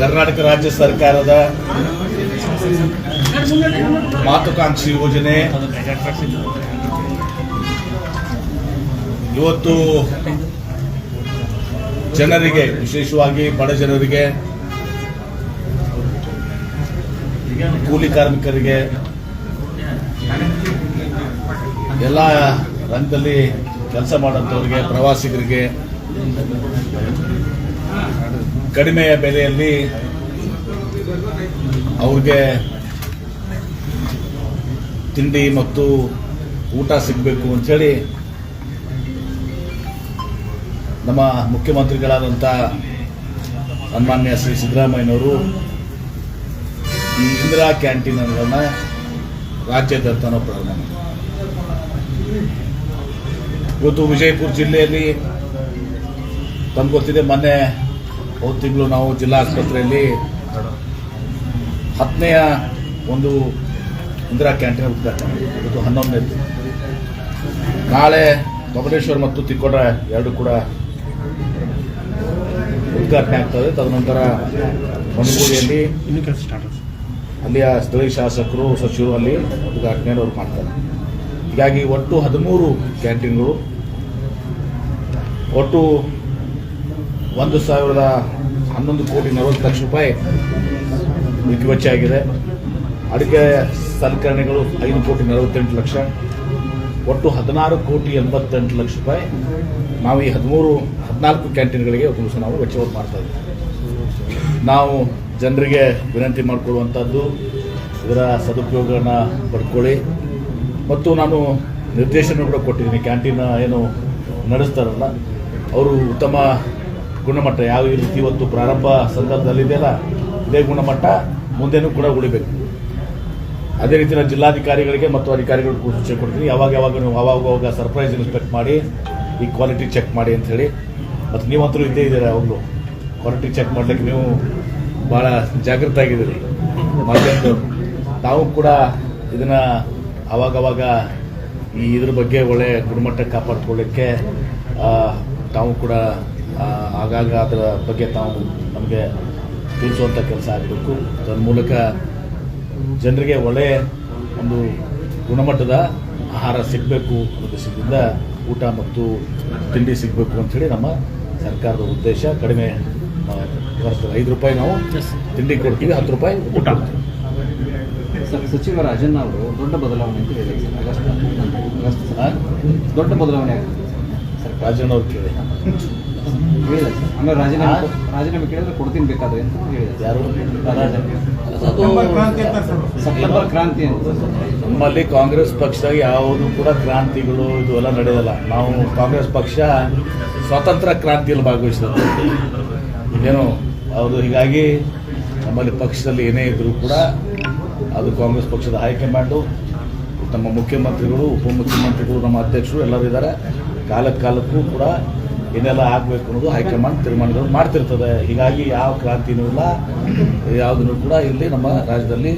ಕರ್ನಾಟಕ ರಾಜ್ಯ ಸರ್ಕಾರದ ಮಾತುಕಾಂಕ್ಷಿ ಯೋಜನೆ. ಇವತ್ತು ಜನರಿಗೆ, ವಿಶೇಷವಾಗಿ ಬಡ ಜನರಿಗೆ, ಕೂಲಿ ಕಾರ್ಮಿಕರಿಗೆ, ಎಲ್ಲ ರಂಗದಲ್ಲಿ ಕೆಲಸ ಮಾಡೋಂಥವ್ರಿಗೆ ಪ್ರವಾಸಿಗರಿಗೆ ಕಡಿಮೆಯ ಬೆಲೆಯಲ್ಲಿ ಅವ್ರಿಗೆ ತಿಂಡಿ ಮತ್ತು ಊಟ ಸಿಗಬೇಕು ಅಂಥೇಳಿ ನಮ್ಮ ಮುಖ್ಯಮಂತ್ರಿಗಳಾದಂಥ ಸನ್ಮಾನ್ಯ ಶ್ರೀ ಸಿದ್ದರಾಮಯ್ಯನವರು ಈ ಇಂದಿರಾ ಕ್ಯಾಂಟೀನ್ ಅನ್ನೋದನ್ನ ರಾಜ್ಯಾದ್ಯಂತನೂ ಪ್ರಾರಂಭ. ಇವತ್ತು ವಿಜಯಪುರ ಜಿಲ್ಲೆಯಲ್ಲಿ ತಮ್ಗೆ ಗೊತ್ತಿದೆ ಮೊನ್ನೆ ಹೋದ ತಿಂಗಳು ನಾವು ಜಿಲ್ಲಾ ಆಸ್ಪತ್ರೆಯಲ್ಲಿ ಹತ್ತನೆಯ ಒಂದು ಇಂದಿರಾ ಕ್ಯಾಂಟೀನ್ ಉದ್ಘಾಟನೆ ಇವತ್ತು ಹನ್ನೊಂದನೇ ನಾಳೆ ಬಬಲೇಶ್ವರ್ ಮತ್ತು ತಿಕ್ಕೋಟ ಎರಡು ಕೂಡ ಉದ್ಘಾಟನೆ ಆಗ್ತದೆ. ತದನಂತರ ಮಣಗೂರಿಯಲ್ಲಿ ಅಲ್ಲಿಯ ಸ್ಥಳೀಯ ಶಾಸಕರು ಸಚಿವರು ಅಲ್ಲಿ ಉದ್ಘಾಟನೆಯನ್ನು ಅವ್ರು ಮಾಡ್ತಾರೆ. ಹೀಗಾಗಿ ಒಟ್ಟು ಹದಿಮೂರು ಕ್ಯಾಂಟೀನ್ಗಳು ಒಟ್ಟು ಒಂದು ಸಾವಿರದ ಹನ್ನೊಂದು ಕೋಟಿ ನಲವತ್ತು ಲಕ್ಷ ರೂಪಾಯಿ ವೆಚ್ಚ ಆಗಿದೆ ಅಡುಗೆ ಸಲಕರಣೆಗಳು ಐದು ಕೋಟಿ ನಲವತ್ತೆಂಟು ಲಕ್ಷ, ಒಟ್ಟು ಹದಿನಾರು ಕೋಟಿ ಎಂಬತ್ತೆಂಟು ಲಕ್ಷ ರೂಪಾಯಿ. ನಾವು ಈ ಹದಿಮೂರು, ಹದಿನಾಲ್ಕು ಕ್ಯಾಂಟೀನ್ಗಳಿಗೆ ದಿವಸ ನಾವು ವೆಚ್ಚವನ್ನು ಮಾಡ್ತಾ ಇದ್ದೀವಿ. ನಾವು ಜನರಿಗೆ ವಿನಂತಿ ಮಾಡಿಕೊಳ್ಳುವಂಥದ್ದು, ಇದರ ಸದುಪಯೋಗನ ಪಡ್ಕೊಳ್ಳಿ. ಮತ್ತು ನಾನು ನಿರ್ದೇಶನ ಕೂಡ ಕೊಟ್ಟಿದ್ದೀನಿ, ಕ್ಯಾಂಟೀನ್ ಏನು ನಡೆಸ್ತಾರಲ್ಲ, ಅವರು ಉತ್ತಮ ಗುಣಮಟ್ಟ ಯಾವ ರೀತಿ ಇವತ್ತು ಪ್ರಾರಂಭ ಸಂದರ್ಭದಲ್ಲಿದೆಯಲ್ಲ, ಇದೇ ಗುಣಮಟ್ಟ ಮುಂದೆನೂ ಕೂಡ ಉಳಿಬೇಕು. ಅದೇ ರೀತಿ ನಾನು ಜಿಲ್ಲಾಧಿಕಾರಿಗಳಿಗೆ ಮತ್ತು ಅಧಿಕಾರಿಗಳಿಗೂ ಸೂಚನೆ ಕೊಡ್ತೀನಿ. ಯಾವಾಗ ಯಾವಾಗ ನೀವು ಅವಾಗ ಅವಾಗ ಸರ್ಪ್ರೈಸ್ ಇನ್ಸ್ಪೆಕ್ಟ್ ಮಾಡಿ, ಈ ಕ್ವಾಲಿಟಿ ಚೆಕ್ ಮಾಡಿ ಅಂತ ಹೇಳಿ. ಮತ್ತು ನೀವಂತರೂ ಇದ್ದೇ ಇದ್ದೀರ ಯಾವಾಗಲೂ? ಕ್ವಾಲಿಟಿ ಚೆಕ್ ಮಾಡ್ಲಿಕ್ಕೆ ನೀವು ಭಾಳ ಜಾಗೃತ ಆಗಿದ್ದೀರಿ. ಮತ್ತೊಂದು ತಾವು ಕೂಡ ಇದನ್ನು ಅವಾಗವಾಗ ಈ ಇದ್ರ ಬಗ್ಗೆ ಒಳ್ಳೆಯ ಗುಣಮಟ್ಟ ಕಾಪಾಡ್ಕೊಳ್ಳಿಕ್ಕೆ ತಾವು ಕೂಡ ಆಗಾಗ ಅದರ ಬಗ್ಗೆ ತಾವು ನಮಗೆ ತಿಳಿಸುವಂಥ ಕೆಲಸ ಆಗಬೇಕು. ಅದರ ಮೂಲಕ ಜನರಿಗೆ ಒಳ್ಳೆಯ ಒಂದು ಗುಣಮಟ್ಟದ ಆಹಾರ ಸಿಗಬೇಕು ಅನ್ನೋ ಉದ್ದೇಶದಿಂದ ಊಟ ಮತ್ತು ತಿಂಡಿ ಸಿಗಬೇಕು ಅಂಥೇಳಿ ನಮ್ಮ ಸರ್ಕಾರದ ಉದ್ದೇಶ. ಕಡಿಮೆ ಬರ್ತದೆ. ಐದು ರೂಪಾಯಿ ನಾವು ತಿಂಡಿ ಕೊಡ್ತೀವಿ ಹತ್ತು ರೂಪಾಯಿ ಊಟ. ಸರ್ ಸಚಿವ ರಾಜಣ್ಣ ಅವರು ದೊಡ್ಡ ಬದಲಾವಣೆ ಅಂತ ಹೇಳಿದ್ದಾರೆ ದೊಡ್ಡ ಬದಲಾವಣೆ ಆಗ್ತದೆ ಸರ್. ರಾಜಣ್ಣ ಅವ್ರು ಕೇಳಿ. ಆಮೇಲೆ ರಾಜೀನಾಮೆ ಕೇಳಿದ್ರೆ ಕೊಡ್ತೀನಿ ಬೇಕಾದ್ರೆ ಅಂತ ಯಾರು? ಸೆಪ್ಟೆಂಬರ್ ಕ್ರಾಂತಿ ಅಂತ. ನಮ್ಮಲ್ಲಿ ಕಾಂಗ್ರೆಸ್ ಪಕ್ಷದಾಗ ಯಾವುದು ಕೂಡ ಕ್ರಾಂತಿಗಳು ಇದು ಎಲ್ಲ ನಡೆಯೋಲ್ಲ. ನಾವು ಕಾಂಗ್ರೆಸ್ ಪಕ್ಷ ಸ್ವಾತಂತ್ರ್ಯ ಕ್ರಾಂತಿಯಲ್ಲಿ ಭಾಗವಹಿಸ್ತದೆ ಏನೋ ಅವರು ಹೀಗಾಗಿ ನಮ್ಮಲ್ಲಿ ಪಕ್ಷದಲ್ಲಿ ಏನೇ ಇದ್ದರೂ ಕೂಡ ಅದು ಕಾಂಗ್ರೆಸ್ ಪಕ್ಷದ ಹೈಕಮಾಂಡು ನಮ್ಮ ಮುಖ್ಯಮಂತ್ರಿಗಳು ಉಪಮುಖ್ಯಮಂತ್ರಿಗಳು ನಮ್ಮ ಅಧ್ಯಕ್ಷರು ಎಲ್ಲರೂ ಇದ್ದಾರೆ. ಕಾಲಕ್ಕೆ ಕಾಲಕ್ಕೂ ಕೂಡ ಏನೆಲ್ಲ ಆಗಬೇಕು ಅನ್ನೋದು ಹೈಕಮಾಂಡ್ ತೀರ್ಮಾನಗಳು ಮಾಡ್ತಿರ್ತದೆ. ಹೀಗಾಗಿ ಯಾವ ಕ್ರಾಂತಿನೂ ಇಲ್ಲ. ಯಾವುದನ್ನು ಕೂಡ ಇಲ್ಲಿ ನಮ್ಮ ರಾಜ್ಯದಲ್ಲಿ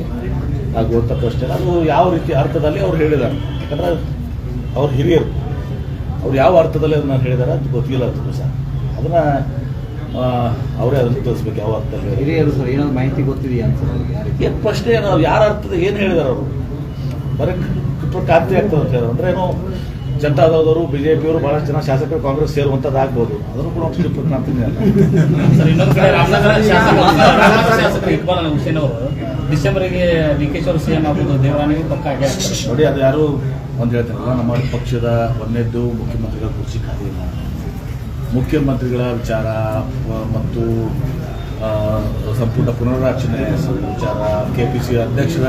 ಆಗುವಂಥ ಪ್ರಶ್ನೆ ಅದು ಯಾವ ರೀತಿ ಅರ್ಥದಲ್ಲಿ ಅವ್ರು ಹೇಳಿದ್ದಾರೆ. ಯಾಕಂದ್ರೆ ಅವ್ರು ಹಿರಿಯರು. ಅವ್ರು ಯಾವ ಅರ್ಥದಲ್ಲಿ ಅದನ್ನು ಹೇಳಿದ್ದಾರೆ ಅದು ಗೊತ್ತಿಲ್ಲ ಅದು ಸಹ ಅದನ್ನು ಅವರೇ ಅದನ್ನು ತೋರಿಸ್ಬೇಕು ಯಾವ ಅರ್ಥದಲ್ಲಿ ಹಿರಿಯರು ಸರ್ ಏನಾದ್ರು ಮಾಹಿತಿ ಗೊತ್ತಿದೆಯಾ ಅಂತ ಸರ್? ಏನು ಪ್ರಶ್ನೆ ಏನು? ಅವ್ರು ಯಾರ ಅರ್ಥದ ಏನು ಹೇಳಿದಾರೆ ಅವರು? ಬರೀ ತುಪ್ಪ ಕ್ರಾಂತಿ ಆಗ್ತದೆ ಅಂತ ಹೇಳಿದ್ರು ಅಂದ್ರೆ ಏನು ಜನತಾದಳದವರು ಬಿಜೆಪಿಯವರು ಬಹಳಷ್ಟು ಜನ ಶಾಸಕರು ಕಾಂಗ್ರೆಸ್ ಸೇರುವಂಥದ್ದು ಆಗ್ಬೋದು. ಅದನ್ನು ಕೂಡ ಒಂದು ಹುಸೇನ್ ಅವರು ಡಿಸೆಂಬರ್ಗೆ ಡಿ ಕೆ ಅವರು ಸಿಎಂ ಆಗ್ಬೋದು ದೇವರಾಣಿಗೆ ಪಕ್ಕ ನೋಡಿ ಅದು ಯಾರು ಒಂದು ಹೇಳ್ತಾರಲ್ಲ ನಮ್ಮ ಪಕ್ಷದ ಒಂದೇದ್ದು ಮುಖ್ಯಮಂತ್ರಿಗಳ ಕುರ್ಚಿ ಖಾಲಿ ಇಲ್ಲ. ಮುಖ್ಯಮಂತ್ರಿಗಳ ವಿಚಾರ ಮತ್ತು ಸಂಪುಟ ಪುನರ್ರಚನೆ ವಿಚಾರ ಕೆ ಪಿ ಸಿ ಅಧ್ಯಕ್ಷರ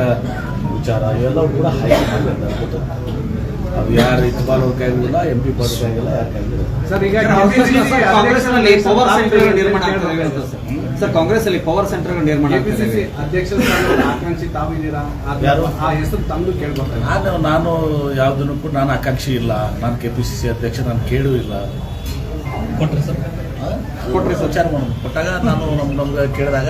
ವಿಚಾರ ಇವೆಲ್ಲವೂ ಕೂಡ ಹೈಕಮಾಂಡ್ ಅದು ಯಾರು ಇದು ಅವ್ರ ಕೈಗಿಲ್ಲ ಎಂ ಪಿ ಪಾಟೀಲ್ ಕೈಗಿಲ್ಲ ಯಾರ ಕೈಗಿಲ್ಲ ಸರ್ ಈಗ ಕಾಂಗ್ರೆಸ್ನಲ್ಲಿ ಪವರ್ ಸೆಂಟರ್ ನಿರ್ಮಾಣ ಸರ್ ಕಾಂಗ್ರೆಸ್ ಅಲ್ಲಿ ಪವರ್ ಸೆಂಟರ್ ನಿರ್ಮಾಣ ಅಧ್ಯಕ್ಷ ಆಕಾಂಕ್ಷಿ ತಾವಿದ್ದೀರಾ? ಯಾರು? ಆ ಹೆಸರು ತಮ್ಮದು ಕೇಳ್ಕೊತಾರೆ ನಾನು ನಾನು ಯಾವುದನ್ನು ಕೂಡ ನಾನು ಆಕಾಂಕ್ಷಿ ಇಲ್ಲ. ನಾನು ಕೆ ಪಿ ಸಿ ಸಿ ಅಧ್ಯಕ್ಷ ನಾನು ಕೇಳೂ ಇಲ್ಲ. ಕೊಟ್ಟರೆ ಸರ್? ಕೊಟ್ಟರೆ ವಿಚಾರ ಮಾಡೋದು ಕೊಟ್ಟಾಗ ನಾನು ನಮ್ಗೆ ನಮ್ಗೆ ಕೇಳಿದಾಗ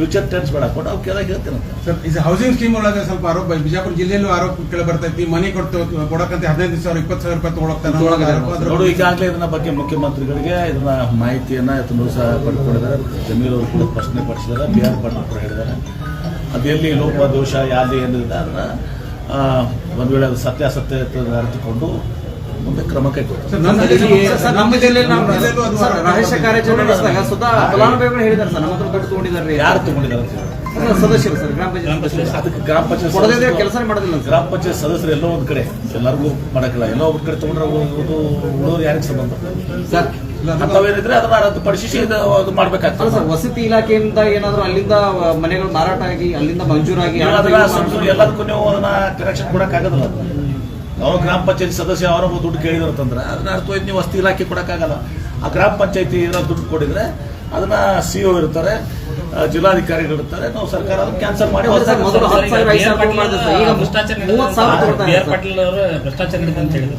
ಫ್ಯೂಚರ್ ಟೆನ್ಸ್ ಬೇಡ. ಕೊಟ್ಟು ಅವ್ರು ಕೇಳಾಗ ಹೇಳ್ತೇನಂತ ಸರ್ ಈ ಹೌಸಿಂಗ್ ಸ್ಕೀಮ್ ಒಳಗೆ ಸ್ವಲ್ಪ ಆರೋಪ ಬಿಜಾಪುರ ಜಿಲ್ಲೆಯಲ್ಲೂ ಆರೋಪ ಕೇಳಿ ಬರ್ತೈತಿ ಮನೆ ಕೊಟ್ಟು ಕೊಡಕಂತ ಹದಿನೈದು ಸಾವಿರ ಇಪ್ಪತ್ತು ಸಾವಿರ ರೂಪಾಯಿ ತಗೊಳಕ್ತಾನೆ ನೋಡಿ ಈಗಾಗಲೇ ಇದನ್ನ ಬಗ್ಗೆ ಮುಖ್ಯಮಂತ್ರಿಗಳಿಗೆ ಇದನ್ನ ಮಾಹಿತಿಯನ್ನ ಸಾವಿರ ಸಹ ಪಡ್ಕೊಂಡಿದ್ದಾರೆ ಜಮೀರ್ ಅವರು ಕೂಡ ಪ್ರಶ್ನೆ ಪಡಿಸಿದ್ದಾರೆ. ಬಿ ಆರ್ ಪಾಟೀಲ್ ಕೂಡ ಹೇಳಿದ್ದಾರೆ. ಅದೆಲ್ಲಿ ಲೋಪ ದೋಷ ಯಾವ್ದು ಏನಿದೆ ಅದನ್ನ ಒಂದು ಒಂದ್ ವೇಳೆ ಅದು ಸತ್ಯಾಸತ್ಯ ಅರಿತುಕೊಂಡು ಮುಂದೆ ಕ್ರಮ ಕೈಗೊಳ್ತಾರೆ ಸರ್, ನಮ್ಮ ಸರ್, ಇಲ್ಲಿ ಜಿಲ್ಲೆಯಲ್ಲಿ- ಸರ್, ನಮ್ಮ ಜಿಲ್ಲೆಯಲ್ಲಿ ನಾವು ನಮ್ಮ ಜಿಲ್ಲೆಯಲ್ಲೂ ಅದು ಸರ್, ರಹಸ್ಯ ಕಾರ್ಯಾಚರಣೆ ನಡೆಸಿದಾಗ ಸ್ವತಃ ಫಲಾನುಭವಿಗಳು ಹೇಳಿದ್ದಾರೆ ಸರ್ ನಮ್ಮ ಹತ್ರ ದುಡ್ಡು ತಗೊಂಡಿದ್ದಾರೆ. ಯಾರು ತಗೊಂಡಿದ್ದಾರೆ ಸದಸ್ಯರು ಸರ್ ಗ್ರಾಮ ಪಂಚಾಯತ್ ಅದಕ್ಕೆ ಗ್ರಾಮ ಪಂಚಾಯತ್ ಕೆಲಸ ಮಾಡೋದಿಲ್ಲ ಗ್ರಾಮ ಪಂಚಾಯತ್ ಸದಸ್ಯರು ಎಲ್ಲೋ ಒಂದ್ ಕಡೆ ಎಲ್ಲರಿಗೂ ಮಾಡಕ್ಕಿಲ್ಲ. ಎಲ್ಲೋ ಒಂದ್ ಕಡೆ ತಗೊಂಡ್ರೆ ಉಳೋರು ಯಾರಿಗೆ ಸಂಬಂಧ? ಸರ್ ಅಂತವೇನಿದ್ರೆ ಅದನ್ನ ರದ್ದುಪಡಿಸಿ ಅದು ಮಾಡ್ಬೇಕಾಗ್ತದೆ. ಸರ್ ವಸತಿ ಇಲಾಖೆಯಿಂದ ಏನಾದ್ರು ಅಲ್ಲಿಂದ ಮನೆಗಳು ಮಾರಾಟ ಆಗಿ ಅಲ್ಲಿಂದ ಮಂಜೂರಾಗಿ ಎಲ್ಲದಕ್ಕೂ ನೀವು ಅದನ್ನ ಕನೆಕ್ಷನ್ ಕೊಡಕ್ ಅವ್ರು ಗ್ರಾಮ ಪಂಚಾಯತಿ ಸದಸ್ಯ ಅವರೊಬ್ಬ ದುಡ್ಡು ಕೇಳಿದ್ರು ಅಂತಂದ್ರೆ ಅದನ್ನ ಅರ್ಥ ನೀವು ವಸ್ತಿ ಇಲಾಖೆ ಕೊಡೋಕ್ಕಾಗಲ್ಲ. ಆ ಗ್ರಾಮ ಪಂಚಾಯತಿ ಏನೋ ದುಡ್ಡು ಕೊಡಿದ್ರೆ ಅದನ್ನ ಸಿ ಒ ಇರ್ತಾರೆ ಜಿಲ್ಲಾಧಿಕಾರಿಗಳಿರ್ತಾರೆ ಜಿಲ್ಲಾಧಿಕಾರಿಗಳು ಇರ್ತಾರೆ ನಾವು ಸರ್ಕಾರ ಅದನ್ನ ಕ್ಯಾನ್ಸಲ್ ಮಾಡಿ ಭ್ರಷ್ಟಾಚಾರ ಅಂತ ಹೇಳಿದ್ರು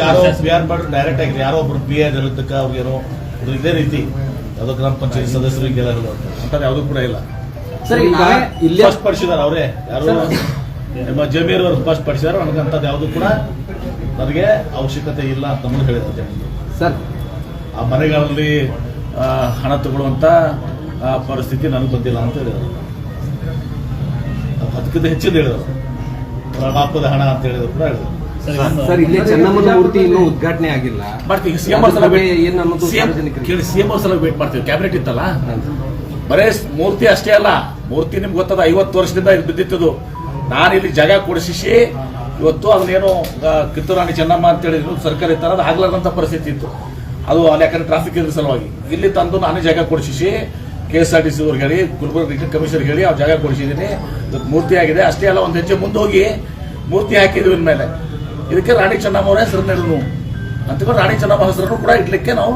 ಯಾರೋ ಬಿ ಆರ್ ಪಾಟೀಲ್ ಡೈರೆಕ್ಟ್ ಆಗಿದೆ ಯಾರೋ ಒಬ್ರು ಬಿ ಎ ಹೇಳಿದ್ದಕ್ಕೆ ಅವ್ರಿಗೇನೋ ಇದೇ ರೀತಿ ಯಾವುದೋ ಗ್ರಾಮ ಪಂಚಾಯತ್ ಸದಸ್ಯರಿಗೆ ಅಂತ. ಯಾವುದೂ ಕೂಡ ಇಲ್ಲ. ಸರ್ ಇಲ್ಲ ಸ್ಪಷ್ಟಪಡಿಸಿದಾರೆ ಅವರೇ ಯಾರು ನಿಮ್ಮ ಜಮೀರ್ ಅವರು ಸ್ಪಷ್ಟಪಡಿಸಿದಾರೆ ನನಗಂಥದ್ದು ಯಾವುದು ಕೂಡ ನನಗೆ ಅವಶ್ಯಕತೆ ಇಲ್ಲ ಅಂತ ಮುಂದೆ ಹೇಳಿದ್ದಾರೆ ಸರ್. ಆ ಮನೆಗಳಲ್ಲಿ ಹಣ ತಗೊಳ್ಳುವಂಥ ಆ, ಪರಿಸ್ಥಿತಿ ನನಗೆ ಬಂದಿಲ್ಲ ಅಂತ ಹೇಳಿದರು. ಅದಕ್ಕಿಂತ ಹೆಚ್ಚಿಂದ ಹೇಳಿದರು. ಬಾಪದ ಹಣ ಅಂತ ಹೇಳಿದ್ರು ಕೂಡ ಹೇಳಿದರು. ಸರ್ ಇಲ್ಲಿ ಚೆನ್ನಮ್ಮನ ಮೂರ್ತಿ ಇನ್ನೂ ಉದ್ಘಾಟನೆ ಆಗಿಲ್ಲ. ಮಾಡ್ತೀವಿ ಸಿಎಂ? ಕೇಳಿ ಸಿಎಂ ಸಲ ವೇಟ್ ಮಾಡ್ತೀವಿ ಕ್ಯಾಬಿನೆಟ್ ಇತ್ತಲ್ಲ? ಬರೇ ಮೂರ್ತಿ ಅಷ್ಟೇ ಅಲ್ಲ ಮೂರ್ತಿ ನಿಮ್ಗೆ ಗೊತ್ತದ ಐವತ್ತು ವರ್ಷದಿಂದ ಇದು ಬಿದ್ದಿತ್ತದು. ನಾನು ಇಲ್ಲಿ ಜಾಗ ಕೊಡಿಸಿ ಇವತ್ತು ಅದನ್ನೇನು ಕಿತ್ತೂರು ರಾಣಿ ಚೆನ್ನಮ್ಮ ಅಂತ ಹೇಳಿದ್ರು ಸರ್ಕಾರ ಇತ್ತರ ಅದು ಆಗ್ಲಾರ್ದಂತ ಪರಿಸ್ಥಿತಿ ಇತ್ತು. ಅದು ಅಲ್ಲಿ ಯಾಕಂದ್ರೆ ಟ್ರಾಫಿಕ್ ಇದ್ರ ಸಲುವಾಗಿ. ಇಲ್ಲಿ ತಂದು ನಾನೇ ಜಾಗ ಕೊಡಿಸಿ K S R T C ಅವ್ರಿಗೆ ಹೇಳಿ ಗುಲ್ಬರ್ಗ ರಿಟರ್ನ್ ಕಮಿಷನರ್ ಹೇಳಿ ಅವ್ರು ಜಾಗ ಕೊಡಿಸಿದ್ದೀನಿ. ಇವತ್ತು ಮೂರ್ತಿ ಆಗಿದೆ. ಅಷ್ಟೇ ಅಲ್ಲ ಒಂದು ಹೆಜ್ಜೆ ಮುಂದೆ ಹೋಗಿ ಮೂರ್ತಿ ಹಾಕಿದ್ವಿ ಮೇಲೆ ಇದಕ್ಕೆ ರಾಣಿ ಚೆನ್ನಮ್ಮ ಅವರ ಹೆಸರನ್ನೆಲ್ಲ ಅಂತಕೊಂಡು ರಾಣಿ ಚೆನ್ನಮ್ಮ ಹೆಸರನ್ನು ಕೂಡ ಇಡ್ಲಿಕ್ಕೆ ನಾವು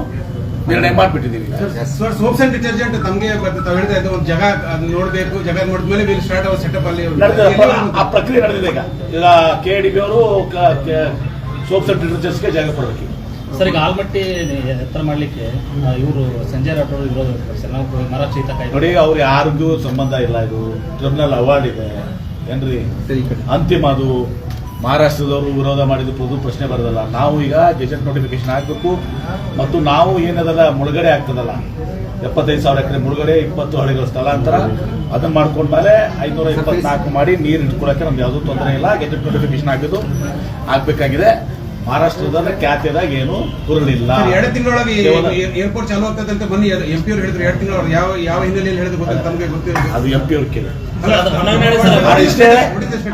ನಿರ್ಣಯ ಮಾಡಿಬಿಟ್ಟಿದ್ದೀವಿ. ಸರ್ ಸೋಪ್ಸ್ ಅಂಡ್ ಡಿಟರ್ಜೆಂಟ್ ತಮಗೆ ತಾವು ಹೇಳ್ತಾ ಇದು ಒಂದು ಜಾಗ ನೋಡಬೇಕು ನೋಡ್ಬೇಕು ಜಾಗ ನೋಡಿದ್ಮೇಲೆ ವಿಲ್ ಸ್ಟಾರ್ಟ್ ಅವರ್ ಸೆಟಪ್ ಅಲ್ಲಿ ಆ ಪ್ರಕ್ರಿಯೆ ನಡೆದಿದೆ ಈಗ. ಈಗ ಕೆ ಡಿ ಬಿ ಅವರು ಸೋಪ್ಸ್ ಅಂಡ್ ಡಿಟರ್ಜೆಂಟ್ಸ್ಗೆ ಜಾಗ ಕೊಡಬೇಕು. ಸರ್ ಈಗ ಆಲ್ಮಟ್ಟಿ ಎತ್ತರ ಮಾಡ್ಲಿಕ್ಕೆ ಇವರು ಸಂಜಯ್ ರಾಠೋಡ್ ವಿರೋಧ ಸರ್. ನಾವು ಮರ ಚೀತ ನೋಡಿ ಅವ್ರು ಯಾರಿಗೂ ಸಂಬಂಧ ಇಲ್ಲ ಇದು. ಟ್ರಿಬ್ಯುನಲ್ ಅವಾರ್ಡ್ ಇದೆ. ಏನ್ರಿ? ಸರಿ, ಅಂತಿಮ ಅದು. ಮಹಾರಾಷ್ಟ್ರದವರು ವಿರೋಧ ಮಾಡಿದ ಪ್ರದು ಪ್ರಶ್ನೆ ಬರೋದಲ್ಲ. ನಾವು ಈಗ ಗೆಜೆಟ್ ನೋಟಿಫಿಕೇಶನ್ ಹಾಕಬೇಕು ಮತ್ತು ನಾವು ಏನದಲ್ಲ ಮುಳುಗಡೆ ಆಗ್ತದಲ್ಲ. ಎಪ್ಪತ್ತೈದು ಸಾವಿರ ಎಕರೆ ಮುಳುಗಡೆ ಇಪ್ಪತ್ತು ಹಳ್ಳಿಗಳ ಸ್ಥಳಾಂತರ ಅದನ್ನ ಮಾಡ್ಕೊಂಡ್ಮೇಲೆ ಐನೂರ ಇಪ್ಪತ್ನಾಲ್ಕು ಮಾಡಿ ನೀರು ಇಟ್ಕೊಳಕ್ಕೆ ನಮ್ಗೆ ಯಾವುದೂ ತೊಂದರೆ ಇಲ್ಲ. ಗೆಜೆಟ್ ನೋಟಿಫಿಕೇಶನ್ ಹಾಕಿದ್ದು ಆಗ್ಬೇಕಾಗಿದೆ ಮಹಾರಾಷ್ಟ್ರದ ಖ್ಯಾತಿಯಾದಾಗ ಏನು ಹುರುಳಿಲ್ಲ. ಎರಡು ತಿಂಗಳೊಳಗೆ ಏರ್ಪೋರ್ಟ್ ಚಾಲು ಆಗ್ತದೆ ಅಂತ ಬನ್ನಿ. ಎಂ ಪಿ ಅವ್ರು ಹೇಳಿದ್ರು ಎರಡು ತಿಂಗಳೊಳಗೆ ಯಾವ ಯಾವ ಹಿನ್ನೆಲೆಯಲ್ಲಿ ಹೇಳಿದ್ರು ಗೊತ್ತಿಲ್ಲ ತಮಗೆ ಗೊತ್ತಿಲ್ಲ ಅದು ಎಂ ಪಿ ಅವ್ರ ಕೇಳಿ. ಇಷ್ಟೇ.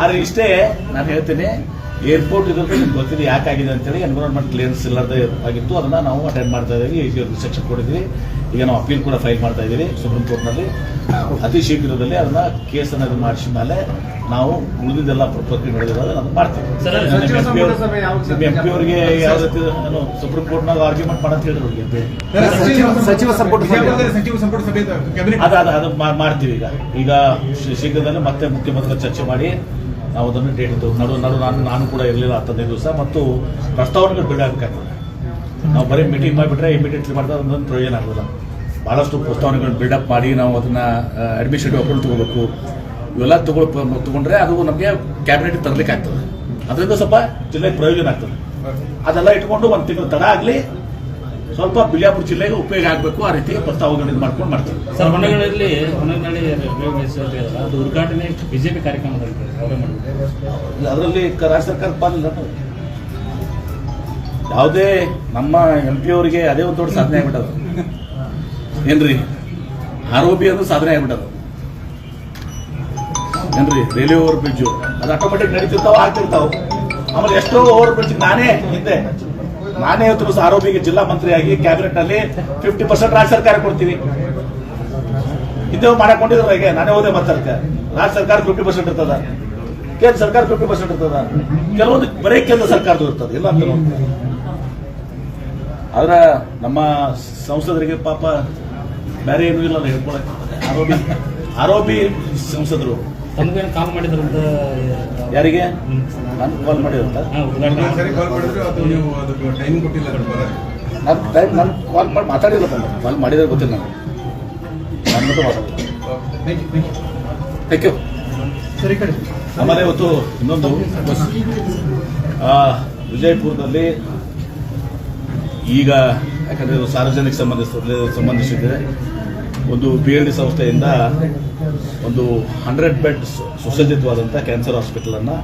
ಆದ್ರೆ ಇಷ್ಟೇ. ನಾನು ಹೇಳ್ತೀನಿ ಏರ್ಪೋರ್ಟ್ ಇದ್ರೆ ನಿಮ್ಗೆ ಗೊತ್ತಿದೆ ಯಾಕಾಗಿದೆ ಅಂತೇಳಿ ಎನ್ವಿರಾನ್ಮೆಂಟ್ ಕ್ಲಿಯರೆನ್ಸ್ ಇಲ್ಲದೆ ಆಗಿತ್ತು. ಅದನ್ನ ನಾವು ಅಟೆಂಡ್ ಮಾಡ್ತಾ ಇದ್ದೀವಿ. ಸೆಕ್ಷನ್ ಕೊಟ್ಟಿದ್ವಿ ಈಗ ನಾವು ಅಪೀಲ್ ಕೂಡ ಫೈಲ್ ಮಾಡ್ತಾ ಇದ್ದೀವಿ ಸುಪ್ರೀಂ ಕೋರ್ಟ್ನಲ್ಲಿ. ಅತಿ ಶೀಘ್ರದಲ್ಲಿ ಅದನ್ನ ಕೇಸನ್ನ ಇದು ಮಾಡಿಸಿದ ಮೇಲೆ ನಾವು ಉಳಿದಿದ್ದೆಲ್ಲ ಪ್ರಕ್ರಿಯೆ ನಡೆದಿರೋದು ಅದನ್ನ ಮಾಡ್ತೀವಿ. ಎಂ ಪಿ ಅವರಿಗೆ ಯಾವ ರೀತಿ ಏನು ಸುಪ್ರೀಂ ಕೋರ್ಟ್ನಾಗ ಆರ್ಗ್ಯುಮೆಂಟ್ ಮಾಡಂತ ಹೇಳಿದ್ರು ಅದ ಅದ ಅದು ಮಾ- ಮಾಡ್ತೀವಿ ಈಗ. ಈಗ ಶೀಘ್ರದಲ್ಲಿ ಮತ್ತೆ ಮುಖ್ಯಮಂತ್ರಿ ಚರ್ಚೆ ಮಾಡಿ ನಾವು ಅದನ್ನು ಡೇಟ್ ನಡು ನಡು ನಾನು ನಾನು ಕೂಡ ಇರಲಿಲ್ಲ ಹತ್ತದೈದು ದಿವಸ ಮತ್ತು ಪ್ರಸ್ತಾವನೆಗಳು ಬಿಡಬೇಕಾಗ್ತದೆ ನಾವು ಬರೀ ಮೀಟಿಂಗ್ ಮಾಡಿಬಿಟ್ರೆ ಇಮಿಡಿಯೇಟ್ಲಿ ಮಾಡಿದ್ರೆ ಅದೊಂದು ಪ್ರಯೋಜನ ಆಗೋದಿಲ್ಲ ಭಾಳಷ್ಟು ಪ್ರಸ್ತಾವನೆಗಳು ಬಿಲ್ಡಪ್ ಮಾಡಿ ನಾವು ಅದನ್ನ ಅಡ್ಮಿನಿಸ್ಟ್ರೇಟಿವ್ ಅಪ್ರೂವಲ್ ತಗೋಬೇಕು. ಇವೆಲ್ಲ ತಗೊಳ್ ತಗೊಂಡ್ರೆ ಅದು ನಮಗೆ ಕ್ಯಾಬಿನೆಟ್ ತರಲಿಕ್ಕೆ ಆಗ್ತದೆ ಅದರಿಂದ ಸ್ವಲ್ಪ ಜಿಲ್ಲೆಗೆ ಪ್ರಯೋಜನ ಆಗ್ತದೆ. ಅದೆಲ್ಲ ಇಟ್ಕೊಂಡು ಒಂದು ತಿಂಗಳು ತಡ ಆಗಲಿ ಸ್ವಲ್ಪ ಬಿಜಾಪುರ ಜಿಲ್ಲೆಗೆ ಉಪಯೋಗ ಆಗಬೇಕು ಆ ರೀತಿ ಪ್ರಸ್ತಾವಗಳನ್ನು ಇದು ಮಾಡ್ಕೊಂಡು ಮಾಡ್ತೀವಿ. ಸರ್ ಮನೆಗಳಲ್ಲಿ ಮನೆಗಳಲ್ಲಿ ಅದು ಉದ್ಘಾಟನೆ ಬಿಜೆಪಿ ಕಾರ್ಯಕ್ರಮದಲ್ಲಿ ಅದರಲ್ಲಿ ಕ- ರಾಜ್ಯ ಸರ್ಕಾರ ಪಾಲಿಲ್ಲ. ಯಾವುದೇ ನಮ್ಮ ಎಂ ಪಿ ಅವರಿಗೆ ಅದೇ ಒಂದು ದೊಡ್ಡ ಸಾಧನೆ ಆಗ್ಬಿಟ್ಟದು ಏನ್ರಿ? ಆರೋಪಿ ಅಂದ್ರೆ ಸಾಧನೆ ಆಗ್ಬಿಟ್ಟದು. ಏನ್ರಿ? ರೈಲ್ವೆ ಓವರ್ ಬ್ರಿಡ್ಜ್ ಅದು ಆಟೋಮೆಟಿಕ್ ನಡೀತಿರ್ತಾವ, ಆಗ್ತಿರ್ತಾವ. ಆಮೇಲೆ ಎಷ್ಟೋ ಓವರ್ ಬ್ರಿಡ್ಜ್ ನಾನೇ ಹಿಂದೆ. ನಾನೇ ಇವತ್ತು ಆರೋಪಿಗೆ ಜಿಲ್ಲಾ ಮಂತ್ರಿಯಾಗಿ ಕ್ಯಾಬಿನೆಟ್ನಲ್ಲಿ ಫಿಫ್ಟಿ ಪರ್ಸೆಂಟ್ ರಾಜ್ಯ ಸರ್ಕಾರ ಕೊಡ್ತೀವಿ ಹಿಂದೆ ಮಾಡಕೊಂಡಿದ್ರು ಹೇಗೆ, ನಾನೇ ಹೋದೆ ಮಾತಾಡ್ತೆ ರಾಜ್ಯ ಸರ್ಕಾರ ಫಿಫ್ಟಿ ಪರ್ಸೆಂಟ್ ಇರ್ತದ. ಕೇಂದ್ರ ಸರ್ಕಾರ ಫಿಫ್ಟಿ ಪರ್ಸೆಂಟ್ ಇರ್ತದ. ಕೆಲವೊಂದು ಬರೀ ಕೇಂದ್ರ ಸರ್ಕಾರದ್ದು ಇರ್ತದೆ, ಇಲ್ಲ ಅಂತ ಆದ್ರೆ ನಮ್ಮ ಸಂಸದರಿಗೆ ಪಾಪ ಬೇರೆ ಏನೂ ಇಲ್ಲ ಹೇಳ್ಕೊಳಕ್ಕೆ ಆರೋಪಿ ಆರೋಪಿ ಸಂಸದರು. ತಮಗೇನು ಕಾಲ್ ಮಾಡಿದ್ರಂತ ಯಾರಿಗೆ? ನಾನು ಕಾಲ್ ಮಾಡಿದಂತ ಹಾ, ಉದ್ಘಾಟನೆ ಸರಿ ಕಾಲ್ ಮಾಡಿದ್ರು ಅದು ನೀವು ಅದಕ್ಕೆ ಟೈಮ್ ಕೊಟ್ಟಿಲ್ಲ ಅದು ಬರೋಕ್ಕೆ. ನಾನು ಟೈಮ್ ನಾನು ಕಾಲ್ ಮಾಡಿ ಮಾತಾಡಿಲ್ಲ ಕಾಲ್ ಮಾಡಿದ್ರೆ ಗೊತ್ತಿಲ್ಲ ನನಗೆ ನನ್ನ ಮತ್ತೆ ಮಾತಾಡಿಲ್ಲ ಥ್ಯಾಂಕ್ ಯು ಆಮೇಲೆ ಇವತ್ತು ಇನ್ನೊಂದು ಆ, ವಿಜಯಪುರದಲ್ಲಿ ಈಗ ಯಾಕಂದ್ರೆ ಇದು ಸಾರ್ವಜನಿಕ ಸಂಬಂಧಿಸ ಸಂಬಂಧಿಸಿದೆ ಒಂದು ಬಿ ಎಲ್ ಡಿ ಸಂಸ್ಥೆಯಿಂದ ಒಂದು ಹಂಡ್ರೆಡ್ ಬೆಡ್ ಸುಸಜ್ಜಿತವಾದಂಥ ಕ್ಯಾನ್ಸರ್ ಹಾಸ್ಪಿಟಲನ್ನು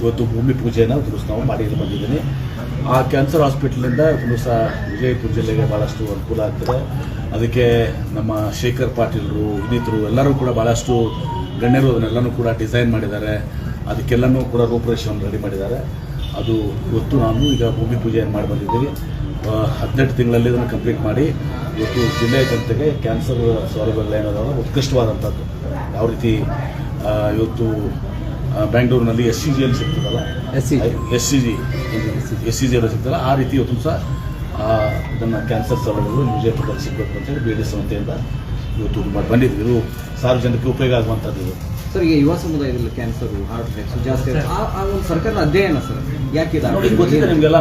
ಇವತ್ತು ಭೂಮಿ ಪೂಜೆಯನ್ನು ನಾವು ಮಾಡಿ ಬಂದಿದ್ದೀನಿ. ಆ ಕ್ಯಾನ್ಸರ್ ಹಾಸ್ಪಿಟ್ಲಿಂದ ಇವತ್ತು ಸಹ ವಿಜಯಪುರ ಜಿಲ್ಲೆಗೆ ಭಾಳಷ್ಟು ಅನುಕೂಲ ಆಗ್ತದೆ. ಅದಕ್ಕೆ ನಮ್ಮ ಶೇಖರ್ ಪಾಟೀಲರು ಇನ್ನಿತರು ಎಲ್ಲರೂ ಕೂಡ ಭಾಳಷ್ಟು ಗಣ್ಯರು ಅದನ್ನೆಲ್ಲನೂ ಕೂಡ ಡಿಸೈನ್ ಮಾಡಿದ್ದಾರೆ. ಅದಕ್ಕೆಲ್ಲನೂ ಕೂಡ ರೂಪರೇಷವನ್ನು ರೆಡಿ ಮಾಡಿದ್ದಾರೆ. ಅದು ಇವತ್ತು ನಾನು ಈಗ ಭೂಮಿ ಪೂಜೆಯನ್ನು ಮಾಡಿ ಬಂದಿದ್ದೀವಿ. ಹದಿನೆಂಟು ತಿಂಗಳಲ್ಲಿ ಇದನ್ನು ಕಂಪ್ಲೀಟ್ ಮಾಡಿ ಇವತ್ತು ಜಿಲ್ಲೆಯ ಜನತೆಗೆ ಕ್ಯಾನ್ಸರ್ ಸೌಲಭ್ಯಗಳು ಏನಾದವ ಉತ್ಕೃಷ್ಟವಾದಂಥದ್ದು. ಯಾವ ರೀತಿ ಇವತ್ತು ಬ್ಯಾಂಗ್ಳೂರಿನಲ್ಲಿ ಬೆಂಗಳೂರಿನಲ್ಲಿ ಎಸ್ ಸಿ ಜಿಯಲ್ಲಿ ಸಿಗ್ತದಲ್ಲ? S C S C G S C ಜಿಯಲ್ಲಿ ಸಿಗ್ತಲ್ಲ ಆ ರೀತಿ ಇವತ್ತು ಸಹ ಇದನ್ನು ಕ್ಯಾನ್ಸರ್ ಸೌಲಭ್ಯಗಳು ವಿಜಯಪುರದಲ್ಲಿ ಸಿಗಬೇಕು ಅಂತೇಳಿ ಬಿ ಡಿ ಸಂಸ್ಥೆಯಿಂದ ಇವತ್ತು ಮಾಡಿ ಬಂದಿದ್ವಿ ಇದು ಸಾರ್ವಜನಿಕರಿಗೆ ಉಪಯೋಗ ಆಗುವಂಥದ್ದು ಇದು. ಸರ್ ಈಗ ಯುವ ಸಮುದಾಯದಲ್ಲಿ ಕ್ಯಾನ್ಸರ್ ಹಾರ್ಟ್ ಅಟ್ಯಾಕ್ಸ್ ಜಾಸ್ತಿ ಸರ್ಕಾರದ ಅಧ್ಯಯನ ಸರ್ ಯಾಕೆ ಗೊತ್ತಿದೆ ನಿಮಗೆಲ್ಲ.